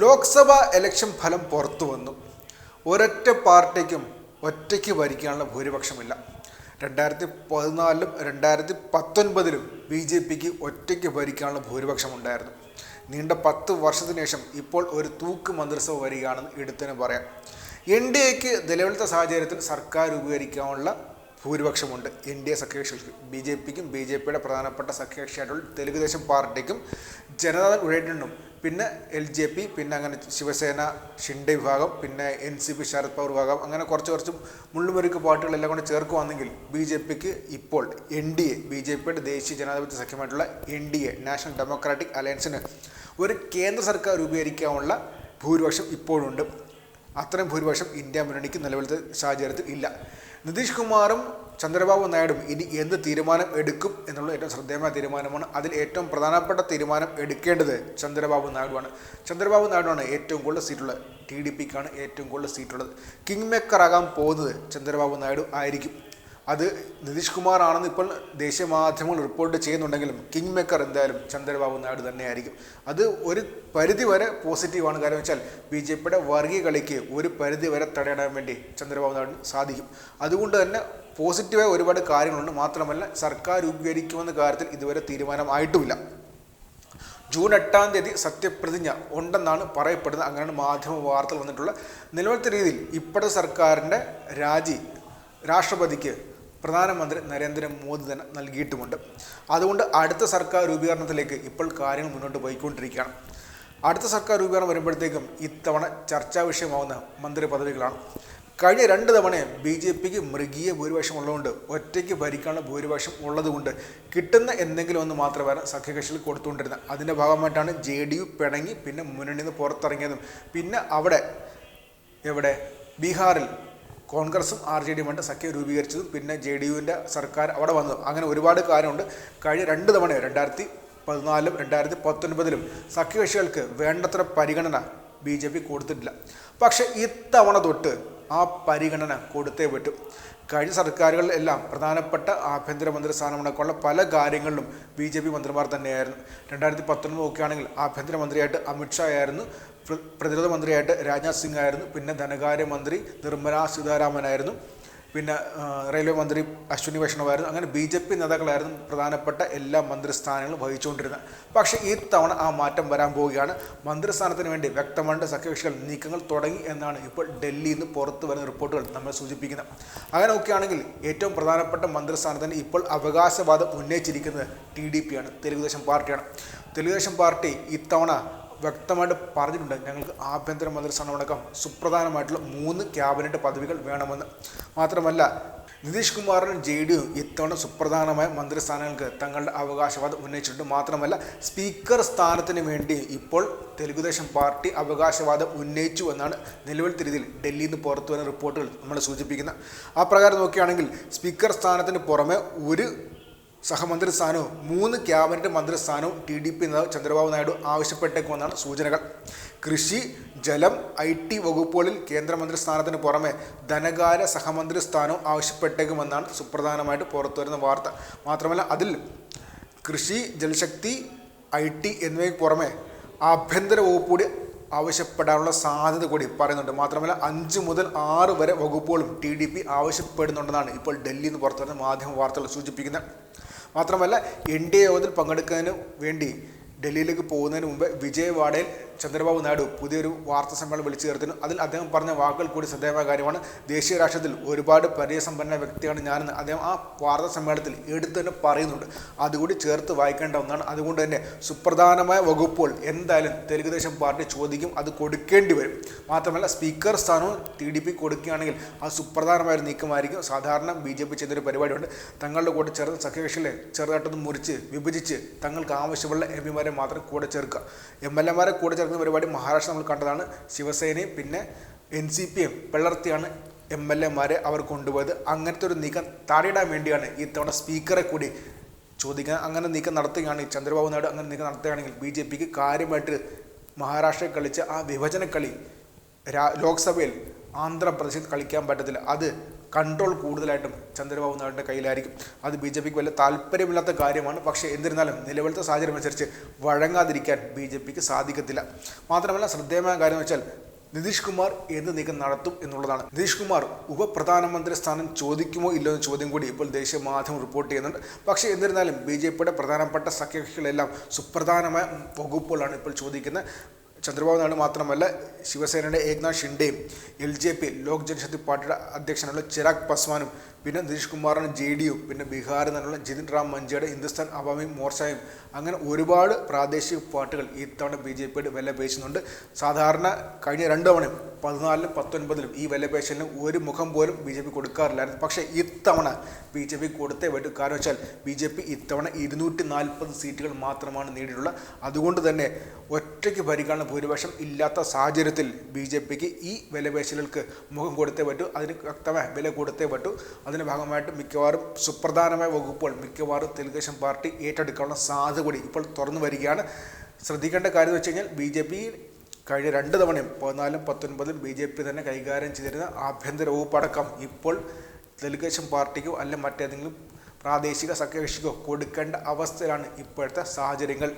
Lok Sabha election ഫലം പുറത്തു വന്നു. ഒരൊറ്റ പാർട്ടിക്കും ഒറ്റയ്ക്ക് ഭരിക്കാനുള്ള ഭൂരിപക്ഷമില്ല. രണ്ടായിരത്തി പതിനാലിലും രണ്ടായിരത്തി പത്തൊൻപതിലും ബി ജെ പിക്ക് ഒറ്റയ്ക്ക് ഭരിക്കാനുള്ള ഭൂരിപക്ഷമുണ്ടായിരുന്നു. നീണ്ട പത്ത് വർഷത്തിന് ശേഷം ഇപ്പോൾ ഒരു തൂക്ക് മന്ത്രിസഭ വരികയാണെന്ന് എടുത്തിന് പറയാം. എൻ ഡി എക്ക് നിലവിലത്തെ സാഹചര്യത്തിൽ സർക്കാർ രൂപീകരിക്കാനുള്ള ഭൂരിപക്ഷമുണ്ട്. എൻ ഡി എ സഖ്യകക്ഷികൾക്ക് ബി ജെ പിക്കും ബി ജെ പിയുടെ പ്രധാനപ്പെട്ട സഖ്യകക്ഷിയായിട്ടുള്ള തെലുഗുദേശം പാർട്ടിക്കും ജനതാദൾ യുണൈറ്റഡിനും പിന്നെ എൽ ജെ പി പിന്നെ അങ്ങനെ ശിവസേന ഷിൻഡെ വിഭാഗം പിന്നെ N C P Sharad Pawar വിഭാഗം അങ്ങനെ കുറച്ച് കുറച്ച് മുള്ളുമുരുക്ക് പാർട്ടികളെല്ലാം കൂടെ ചേർക്കുവാണെങ്കിൽ ബി ജെ പിക്ക് ഇപ്പോൾ N D A B J പിയുടെ ദേശീയ ജനാധിപത്യ സഖ്യമായിട്ടുള്ള N D A national democratic അലയൻസിന് ഒരു കേന്ദ്ര സർക്കാർ രൂപീകരിക്കാനുള്ള ഭൂരിപക്ഷം ഇപ്പോഴുണ്ട് അത്രയും ഭൂരിപക്ഷം ഇന്ത്യ മുന്നണിക്ക് നിലവിലത്തെ സാഹചര്യത്തിൽ ഇല്ല. നിതീഷ് കുമാറും ചന്ദ്രബാബു നായിഡും ഇനി എന്ത് തീരുമാനം എടുക്കും എന്നുള്ള ഏറ്റവും ശ്രദ്ധേയമായ തീരുമാനമാണ്. അതിൽ ഏറ്റവും പ്രധാനപ്പെട്ട തീരുമാനം എടുക്കേണ്ടത് ചന്ദ്രബാബു നായിഡുവാണ്. ചന്ദ്രബാബു നായിഡുവാണ് ഏറ്റവും കൂടുതൽ സീറ്റുള്ളത് ടി ഡി പിക്കാണ് ഏറ്റവും കൂടുതൽ സീറ്റുള്ളത്. കിങ് മേക്കർ ആകാൻ പോകുന്നത് ചന്ദ്രബാബു നായിഡു ആയിരിക്കും. അത് നിതീഷ് കുമാർ ആണെന്ന് ഇപ്പോൾ ദേശീയ മാധ്യമങ്ങൾ റിപ്പോർട്ട് ചെയ്യുന്നുണ്ടെങ്കിലും കിങ് മേക്കർ എന്തായാലും ചന്ദ്രബാബു നായിഡു തന്നെയായിരിക്കും. അത് ഒരു പരിധി വരെ പോസിറ്റീവാണ്. കാരണം വെച്ചാൽ ബി ജെ പിയുടെ വർഗീയ കളിക്ക് ഒരു പരിധി വരെ തടയിടാൻ വേണ്ടി ചന്ദ്രബാബു നായിഡു സാധിക്കും. അതുകൊണ്ട് തന്നെ പോസിറ്റീവായ ഒരുപാട് കാര്യങ്ങളുണ്ട്. മാത്രമല്ല സർക്കാർ രൂപീകരിക്കുമെന്ന കാര്യത്തിൽ ഇതുവരെ തീരുമാനമായിട്ടുമില്ല ജൂൺ എട്ടാം തീയതി സത്യപ്രതിജ്ഞ ഉണ്ടെന്നാണ് പറയപ്പെടുന്നത്. അങ്ങനെയാണ് മാധ്യമ വാർത്തകൾ വന്നിട്ടുള്ള നിലവിലത്തെ രീതിയിൽ ഇപ്പോഴത്തെ സർക്കാരിന്റെ രാജി രാഷ്ട്രപതിക്ക് പ്രധാനമന്ത്രി നരേന്ദ്രമോദി തന്നെ നൽകിയിട്ടുമുണ്ട്. അതുകൊണ്ട് അടുത്ത സർക്കാർ രൂപീകരണത്തിലേക്ക് ഇപ്പോൾ കാര്യങ്ങൾ മുന്നോട്ട് പോയിക്കൊണ്ടിരിക്കുകയാണ്. അടുത്ത സർക്കാർ രൂപീകരണം വരുമ്പോഴത്തേക്കും ഇത്തവണ ചർച്ചാ വിഷയമാവുന്ന മന്ത്രി പദവികളാണ്. കഴിഞ്ഞ രണ്ട് തവണ ബി ജെ പിക്ക് മൃഗീയ ഭൂരിപക്ഷം ഉള്ളതുകൊണ്ട് ഒറ്റയ്ക്ക് ഭരിക്കാനുള്ള ഭൂരിപക്ഷം ഉള്ളതുകൊണ്ട് കിട്ടുന്ന എന്തെങ്കിലും ഒന്ന് മാത്രമാണ് സഖ്യകക്ഷികൾ കൊടുത്തുകൊണ്ടിരുന്നത്. അതിന്റെ ഭാഗമായിട്ടാണ് ജെ ഡി യു പിണങ്ങി പിന്നെ മുന്നണിയിൽ നിന്ന് പുറത്തിറങ്ങിയതും. പിന്നെ അവിടെ എവിടെ? ബീഹാറിൽ കോൺഗ്രസും ആർ ജെ ഡിയുമായിട്ട് സഖ്യം രൂപീകരിച്ചതും പിന്നെ ജെ ഡി യുവിന്റെ സർക്കാർ അവിടെ വന്നതും. അങ്ങനെ ഒരുപാട് കാര്യമുണ്ട്. കഴിഞ്ഞ രണ്ട് തവണ രണ്ടായിരത്തി പതിനാലും രണ്ടായിരത്തി പത്തൊൻപതിലും സഖ്യകക്ഷികൾക്ക് വേണ്ടത്ര പരിഗണന ബി ജെ പി കൊടുത്തിട്ടില്ല. പക്ഷേ ഇത്തവണ തൊട്ട് ആ പരിഗണന കൊടുത്തേ പറ്റും. കഴിഞ്ഞ സർക്കാരുകളിലെല്ലാം പ്രധാനപ്പെട്ട ആഭ്യന്തരമന്ത്രി സ്ഥാനമടക്കമുള്ള പല കാര്യങ്ങളിലും ബി ജെ പി മന്ത്രിമാർ തന്നെയായിരുന്നു. രണ്ടായിരത്തി പത്തൊൻപത് നോക്കുകയാണെങ്കിൽ ആഭ്യന്തരമന്ത്രിയായിട്ട് അമിത്ഷാ ആയിരുന്നു പ്രതിരോധ മന്ത്രിയായിട്ട് രാജ്നാഥ് സിംഗ് ആയിരുന്നു പിന്നെ ധനകാര്യമന്ത്രി നിർമ്മല സീതാരാമനായിരുന്നു പിന്നെ റെയിൽവേ മന്ത്രി അശ്വിനി വൈഷ്ണവായിരുന്നു. അങ്ങനെ ബി ജെ പി നേതാക്കളായിരുന്നു പ്രധാനപ്പെട്ട എല്ലാ മന്ത്രിസ്ഥാനങ്ങളും വഹിച്ചുകൊണ്ടിരുന്നത്. പക്ഷേ ഈ തവണ ആ മാറ്റം വരാൻ പോവുകയാണ്. മന്ത്രിസ്ഥാനത്തിന് വേണ്ടി വ്യക്തമായിട്ട് സഖ്യകക്ഷികൾ നീക്കങ്ങൾ തുടങ്ങി എന്നാണ് ഇപ്പോൾ ഡൽഹിയിൽ നിന്ന് പുറത്തു വരുന്ന റിപ്പോർട്ടുകൾ നമ്മൾ സൂചിപ്പിക്കുന്നത്. അങ്ങനെ നോക്കുകയാണെങ്കിൽ ഏറ്റവും പ്രധാനപ്പെട്ട മന്ത്രിസ്ഥാനത്തിന് ഇപ്പോൾ അവകാശവാദം ഉന്നയിച്ചിരിക്കുന്നത് ടി ഡി പി ആണ് തെലുഗുദേശം പാർട്ടിയാണ്. തെലുഗുദേശം പാർട്ടി ഇത്തവണ വ്യക്തമായിട്ട് പറഞ്ഞിട്ടുണ്ട്. ഞങ്ങൾക്ക് ആഭ്യന്തര മന്ത്രിസ്ഥാനമടക്കം സുപ്രധാനമായിട്ടുള്ള മൂന്ന് ക്യാബിനറ്റ് പദവികൾ വേണമെന്ന്. മാത്രമല്ല നിതീഷ് കുമാറിനും ജെ ഡി യു ഇത്തവണ സുപ്രധാനമായ മന്ത്രിസ്ഥാനങ്ങൾക്ക് തങ്ങളുടെ അവകാശവാദം ഉന്നയിച്ചിട്ടുണ്ട്. മാത്രമല്ല സ്പീക്കർ സ്ഥാനത്തിന് വേണ്ടി ഇപ്പോൾ തെലുഗുദേശം പാർട്ടി അവകാശവാദം ഉന്നയിച്ചു എന്നാണ് നിലവിൽ രീതിയിൽ ഡൽഹിയിൽ നിന്ന് പുറത്തു വരുന്ന റിപ്പോർട്ടുകൾ നമ്മൾ സൂചിപ്പിക്കുന്നത്. ആ പ്രകാരം നോക്കുകയാണെങ്കിൽ സ്പീക്കർ സ്ഥാനത്തിന് പുറമെ ഒരു സഹമന്ത്രി സ്ഥാനവും മൂന്ന് ക്യാബിനറ്റ് മന്ത്രിസ്ഥാനവും ടി ഡി പി നേതാവ് ചന്ദ്രബാബു നായിഡു ആവശ്യപ്പെട്ടേക്കുമെന്നാണ് സൂചനകൾ. കൃഷി ജലം ഐ ടി വകുപ്പുകളിൽ കേന്ദ്രമന്ത്രി സ്ഥാനത്തിന് പുറമെ ധനകാര്യ സഹമന്ത്രി സ്ഥാനവും ആവശ്യപ്പെട്ടേക്കുമെന്നാണ് സുപ്രധാനമായിട്ട് പുറത്തുവരുന്ന വാർത്ത. മാത്രമല്ല അതിൽ കൃഷി ജലശക്തി ഐ ടി എന്നിവയ്ക്ക് പുറമെ ആഭ്യന്തര വകുപ്പ് കൂടി ആവശ്യപ്പെടാനുള്ള സാധ്യത കൂടി പറയുന്നുണ്ട്. മാത്രമല്ല അഞ്ച് മുതൽ ആറ് വരെ വകുപ്പുകളും ടി ഡി പി ആവശ്യപ്പെടുന്നുണ്ടെന്നാണ് ഇപ്പോൾ ഡൽഹിയിൽ നിന്ന് പുറത്തു വരുന്ന മാധ്യമ വാർത്തകൾ സൂചിപ്പിക്കുന്നത്. മാത്രമല്ല എൻ ഡി എ യോഗത്തിൽ പങ്കെടുക്കുന്നതിന് വേണ്ടി ഡൽഹിയിലേക്ക് പോകുന്നതിന് മുമ്പ് വിജയവാഡയിൽ ചന്ദ്രബാബു നായിഡു പുതിയൊരു വാർത്താ സമ്മേളനം വിളിച്ചു ചേർത്തിരുന്നു. അതിൽ അദ്ദേഹം പറഞ്ഞ വാക്കുകൾ കൂടി ശ്രദ്ധേയമായ കാര്യമാണ്. ദേശീയ രാഷ്ട്രത്തിൽ ഒരുപാട് പരിചയസമ്പന്ന വ്യക്തിയാണ് ഞാനെന്ന് അദ്ദേഹം ആ വാർത്താ സമ്മേളനത്തിൽ എടുത്തു തന്നെ പറയുന്നുണ്ട്. അതുകൂടി ചേർത്ത് വായിക്കേണ്ട ഒന്നാണ്. അതുകൊണ്ട് തന്നെ സുപ്രധാനമായ വകുപ്പുകൾ എന്തായാലും തെലുഗുദേശം പാർട്ടി ചോദിക്കും അത് കൊടുക്കേണ്ടി വരും. മാത്രമല്ല സ്പീക്കർ സ്ഥാനവും ടി ഡി പി കൊടുക്കുകയാണെങ്കിൽ ആ സുപ്രധാനമായ ഒരു നീക്കമായിരിക്കും. സാധാരണ ബി ജെ പി ചെയ്യുന്നൊരു പരിപാടിയുണ്ട്. തങ്ങളുടെ കൂടെ ചേർന്ന് സഖ്യകക്ഷികളെ ചെറുതായിട്ടൊന്ന് മുറിച്ച് വിഭജിച്ച് തങ്ങൾക്ക് ആവശ്യമുള്ള എം പിമാരെ മാത്രം കൂടെ ചേർക്കുക. എം എൽ എമാരെ കൂടെ ചേർക്കുന്ന പരിപാടി മഹാരാഷ്ട്ര നമ്മൾ കണ്ടതാണ്. ശിവസേനയും പിന്നെ എൻ സി പിയും പിളർത്തിയാണ് എം എൽ എമാരെ അവർ കൊണ്ടുപോയത്. അങ്ങനത്തെ ഒരു നീക്കം താടിയിടാൻ വേണ്ടിയാണ് ഈ തവണ സ്പീക്കറെ കൂടി ചോദിക്കാൻ അങ്ങനെ നീക്കം നടത്തുകയാണെങ്കിൽ ചന്ദ്രബാബു നായിഡു അങ്ങനെ നീക്കം നടത്തുകയാണെങ്കിൽ ബി ജെ പിക്ക് കാര്യമായിട്ട് മഹാരാഷ്ട്രയിൽ കളിച്ച ആ വിഭജന കളി രാ ലോക്സഭയിൽ ആന്ധ്രാപ്രദേശിൽ കളിക്കാൻ പറ്റത്തില്ല. അത് കൺട്രോൾ കൂടുതലായിട്ടും ചന്ദ്രബാബു നായിഡുവിന്റെ കയ്യിലായിരിക്കും. അത് ബി ജെ പിക്ക് വലിയ താല്പര്യമില്ലാത്ത കാര്യമാണ്. പക്ഷേ എന്നിരുന്നാലും നിലവിലത്തെ സാഹചര്യം അനുസരിച്ച് വഴങ്ങാതിരിക്കാൻ ബി ജെ പിക്ക് സാധിക്കത്തില്ല. മാത്രമല്ല ശ്രദ്ധേയമായ കാര്യം വെച്ചാൽ നിതീഷ് കുമാർ എന്ത് നീക്കം നടത്തും എന്നുള്ളതാണ്. നിതീഷ് കുമാർ ഉപപ്രധാനമന്ത്രി സ്ഥാനം ചോദിക്കുമോ ഇല്ലോ എന്ന ചോദ്യം കൂടി ഇപ്പോൾ ദേശീയ മാധ്യമം റിപ്പോർട്ട് ചെയ്യുന്നുണ്ട്. പക്ഷേ എന്നിരുന്നാലും ബി ജെ പിയുടെ പ്രധാനപ്പെട്ട സഖ്യകക്ഷികളെല്ലാം സുപ്രധാനമായ വകുപ്പുകളാണ് ഇപ്പോൾ ചോദിക്കുന്നത്. ചന്ദ്രബാബു നായിഡു മാത്രമല്ല ശിവസേനയുടെ Eknath ഷിൻഡെയും L J P Lok Janshakti പാർട്ടിയുടെ അധ്യക്ഷനുള്ള ചിരാഗ് പസ്വാനും പിന്നെ നിതീഷ് കുമാറിന് ജെ ഡി യു പിന്നെ ബീഹാറിൽ നിന്നുള്ള ജിതിൻ റാം മഞ്ചയുടെ ഹിന്ദുസ്ഥാൻ അവാമി മോർച്ചയും അങ്ങനെ ഒരുപാട് പ്രാദേശിക പാർട്ടികൾ ഇത്തവണ ബി ജെ പിയുടെ വില പേശുന്നുണ്ട് സാധാരണ കഴിഞ്ഞ രണ്ട് തവണയും പതിനാലിലും പത്തൊൻപതിലും ഈ വില പേശലിന് ഒരു മുഖം പോലും ബി ജെ പി കൊടുക്കാറില്ലായിരുന്നു. പക്ഷേ ഇത്തവണ ബി ജെ പി കൊടുത്തേ പറ്റും കാരണം വെച്ചാൽ ബി ജെ പി ഇത്തവണ ഇരുന്നൂറ്റി നാൽപ്പത് സീറ്റുകൾ മാത്രമാണ് നേടിയിട്ടുള്ളത് അതുകൊണ്ട് തന്നെ ഒറ്റയ്ക്ക് ഭരിക്കാനുള്ള ഭൂരിപക്ഷം ഇല്ലാത്ത സാഹചര്യത്തിൽ ബി ജെ പിക്ക് ഈ വിലപേശലുകൾക്ക് മുഖം കൊടുത്തേ പറ്റൂ അതിന് വ്യക്തമായ വില കൊടുത്തേ പറ്റൂ. അതിന്റെ ഭാഗമായിട്ട് മിക്കവാറും സുപ്രധാനമായ വകുപ്പുകൾ മിക്കവാറും തെലുഗുദേശം പാർട്ടി ഏറ്റെടുക്കാനുള്ള സാധ്യത കൂടി ഇപ്പോൾ തുറന്നു വരികയാണ്. ശ്രദ്ധിക്കേണ്ട കാര്യം വെച്ച് കഴിഞ്ഞാൽ ബി ജെ പി കഴിഞ്ഞ രണ്ട് തവണയും പതിനാലും പത്തൊൻപതിൽ ബി ജെ പി തന്നെ കൈകാര്യം ചെയ്തിരുന്ന ആഭ്യന്തര വകുപ്പടക്കം ഇപ്പോൾ തെലുഗുദേശം പാർട്ടിക്കോ അല്ല മറ്റേതെങ്കിലും പ്രാദേശിക സഖ്യകക്ഷിക്കോ കൊടുക്കേണ്ട അവസ്ഥയിലാണ് ഇപ്പോഴത്തെ സാഹചര്യങ്ങൾ.